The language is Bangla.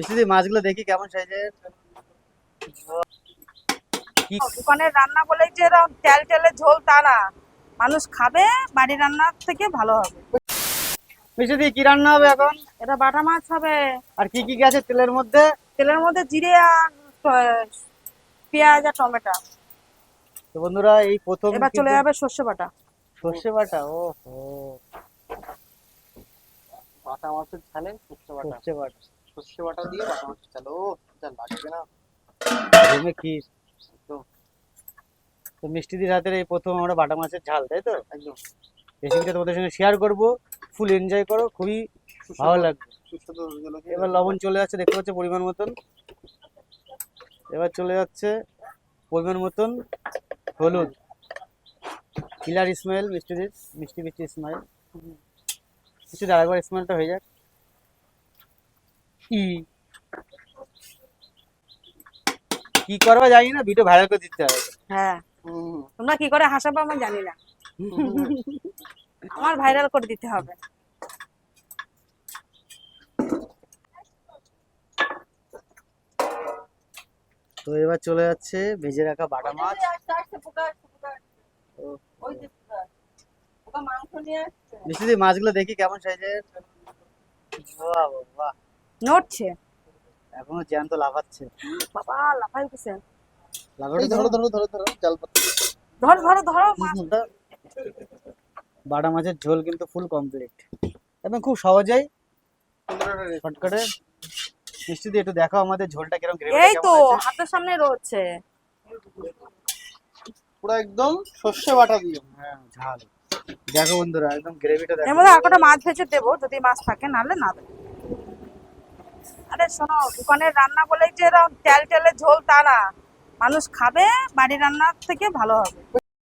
মিষ্টিদি মাছগুলো দেখি কেমন সাইজের দোকানের রান্না বলে যে এরকম তেল তেলে ঝোল তা না মানুষ খাবে বাড়ির রান্নার থেকে ভালো হবে। মিষ্টিদি কি রান্না হবে এখন? এটা বাটা মাছ হবে। আর কি কি গেছে তেলের মধ্যে? তেলের মধ্যে জিরে আর পেঁয়াজ আর টমেটো। তো বন্ধুরা এই প্রথম এবার চলে যাবে সর্ষে বাটা। সর্ষে বাটা ও বাটা মাছের ঝালে সর্ষে বাটা। সর্ষে বাটা। সর্ষে বাটা দিয়ে বাটা মাছের ঝাল ও যা লাগবে না। ঘুমে কি? তো মিষ্টিদির হাতের এই প্রথম আমরা বাটা মাছের ঝাল তাই তো? একদম। রেসিপিটা তোমাদের সঙ্গে শেয়ার করব। ফুল এনজয় করো খুবই ভালো লাগবে। এবার লবণ চলে যাচ্ছে দেখতে পাচ্ছ পরিমাণ মতন। এবার চলে যাচ্ছে পরিমাণ মতন হলুদ। কিলার স্মেল মিষ্টি মিষ্টি মিষ্টি স্মেল কিছু আরেকবার স্মেলটা হয়ে যাক। কি? করবা জানি না ভিডিও ভাইরাল করে দিতে হবে। হ্যাঁ। তোমরা কি করে হাসাবো আমি জানি না। আমার ভাইরাল করে দিতে হবে। তো এবার চলে যাচ্ছে ভেজে রাখা বাটা মাছ। মিষ্টি মাছগুলো দেখি কেমন সাইজের। নড়ছে। এখনও জ্যান্ত লাফাচ্ছে। বাবা লাফাই লাফাটা এই ধরো ধরো ধরো ধরো জাল ধরো ধরো ধরো। বাটা মাছের ঝোল কিন্তু ফুল কমপ্লিট একদম খুব সহজেই শর্টকাটে মিষ্টি দিয়ে একটু দেখো আমাদের ঝোলটা কীরকম গ্রেভি এই তো হাতের সামনে রয়েছে। পুরো একদম সর্ষে বাটা দিয়ে। হ্যাঁ ঝাল। দেখো বন্ধুরা একদম গ্রেভিটা এর দেখো। মধ্যে আর কটা মাছ ভেজে দেবো যদি মাছ থাকে নাহলে না দেবো। শোনো, দোকানের রান্না বলে যে এরকম তেল তেলে ঝোল তা না। মানুষ খাবে, বাড়ির রান্নার থেকে ভালো হবে।